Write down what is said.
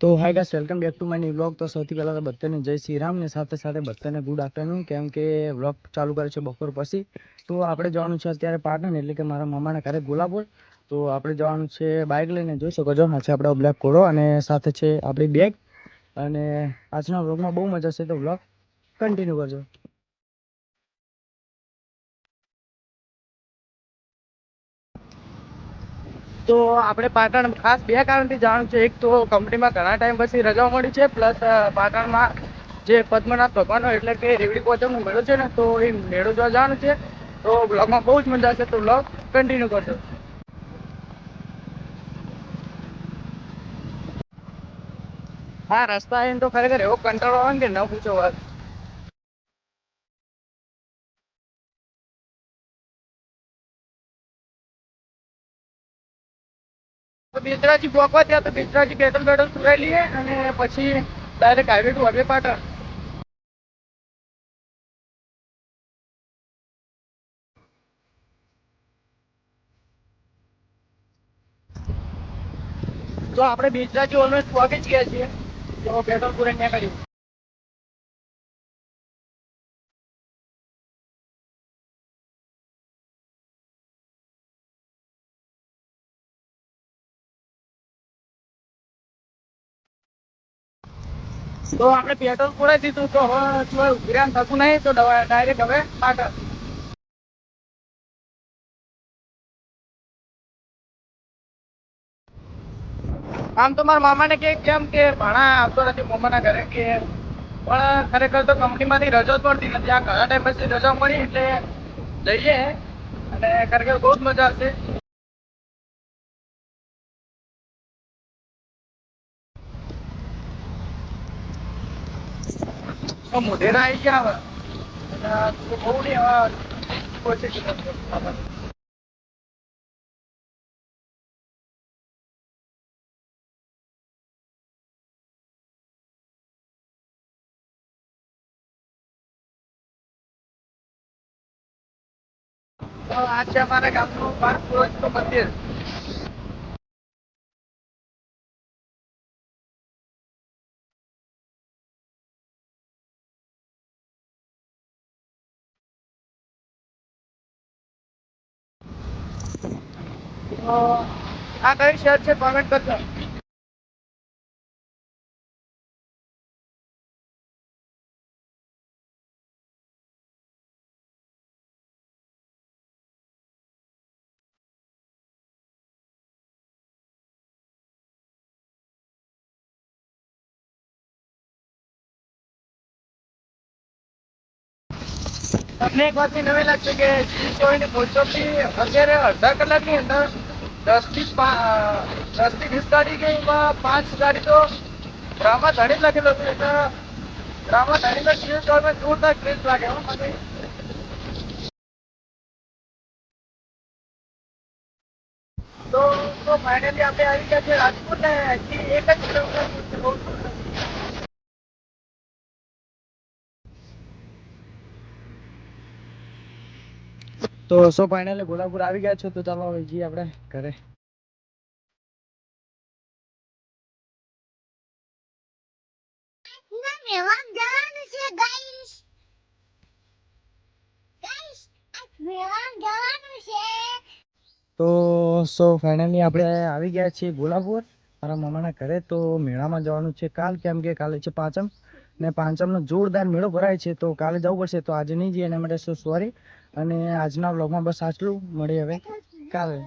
તો hi guys welcome back to my new vlog તો સૌથી પહેલાં તો બધાને જય શ્રી રામ ને સાથે સાથે બધાને ગુડ આફ્ટરનૂન કેમ કે વ્લોગ ચાલુ કરે છે બપોર પછી. તો આપણે જવાનું છે અત્યારે પાટણ, એટલે કે મારા મામાના ઘરે ગોલાપુર તો આપણે જવાનું છે બાઇક લઈને. જોઈ શકો છો હા છે આપણો બ્લેક કોડો અને સાથે છે આપણી બેગ અને આજના વ્લોગમાં બહુ મજા છે તો વ્લોગ કન્ટિન્યુ કરજો. તો આપણે પાટણ ખાસ બે કારણથી જાણવું છે. એક તો કંપનીમાં ઘણા ટાઈમ પછી રજા મળી છે, પ્લસ પાટણમાં જે પદ્મનાથ ભગવાનનો એટલે કે રેવડી પોચમનો મેળો છે ને, તો એ મેળો જોવા જવાનું છે. તો બ્લોગમાં બહુ જ મજા છે તો બ્લોગ કન્ટિન્યુ કરજો. હા, રસ્તા એમ તો ખરેખર એવો કંટાળો આવે ને કે ન પૂછો વાત. તો બેચરાજી પહોંચવા ત્યાં તો બેચરાજી બેટલ બેટલ સુરાઈ લઈએ અને પછી direct highway to highway Patan. તો આપણે બેચરાજી ઓલમોસ્ટ પહોંચી જ ગયા છીએ. તો પેટ્રોલ પૂરે ત્યાં કર્યું તો આપણે પેટ્રોલ પુરાઈ દીધું તો હવે જો થતું નહીં તો ડાયરેક્ટ હવે પાટણ આમ તો મારા મામાને કે કેમ કે ભાણા આવતો નથી મામાના ઘરે કે પણ ખરેખર તો કંપનીમાંથી રજો જ મળતી નથી. આ ઘણા ટાઈમ પછી રજા મળી એટલે જઈએ અને ખરેખર બહુ જ મજા આવશે. મોઢેરા આવી ગયા હવે અને આ તો બહુ નહીં હવે કોશિશ કરજો. તો આ છે અમારા ગામનું બાર પુરોહિતનું મંદિર આ કઈ શહેર છે? કોમેન્ટ કરજો. તમને એક વાતની નવી લાગશે કે જોઈને મોસ્ટોફલી અત્યારે અડધા કલાકની અંદર દસથી દસથી ગાડી કે એમાં પાંચ ગાડી તો ડ્રામા ધણી લખેલો હતો એટલે ડ્રામા ધણીનો ક્રેઝ જોવામાં ના ક્રેઝ લાગે મને. તો તો ફાઇનલી આપણે આવી ગયા છે રાજકોટ ને એક જ કિલોમીટર દૂર છે બહુ દૂર નથી. તો સો ફાઇનલી ગોલાપુર આવી ગયા છો તો ચાલો હવે જઈએ આપણે ઘરે. તો સો ફાઇનલી આપણે આવી ગયા છીએ ગોલાપુર મારા મામાના ઘરે. તો મેળામાં જવાનું છે કાલ કેમ કે કાલે છે પાંચમ. ને પાંચમનો જોરદાર મેળો ભરાય છે તો કાલે જવું પડશે તો આજે નહીં જઈએ એના માટે સો સોરી અને આજના વ્લોગમાં બસ આટલું. મળીએ હવે. કાલે.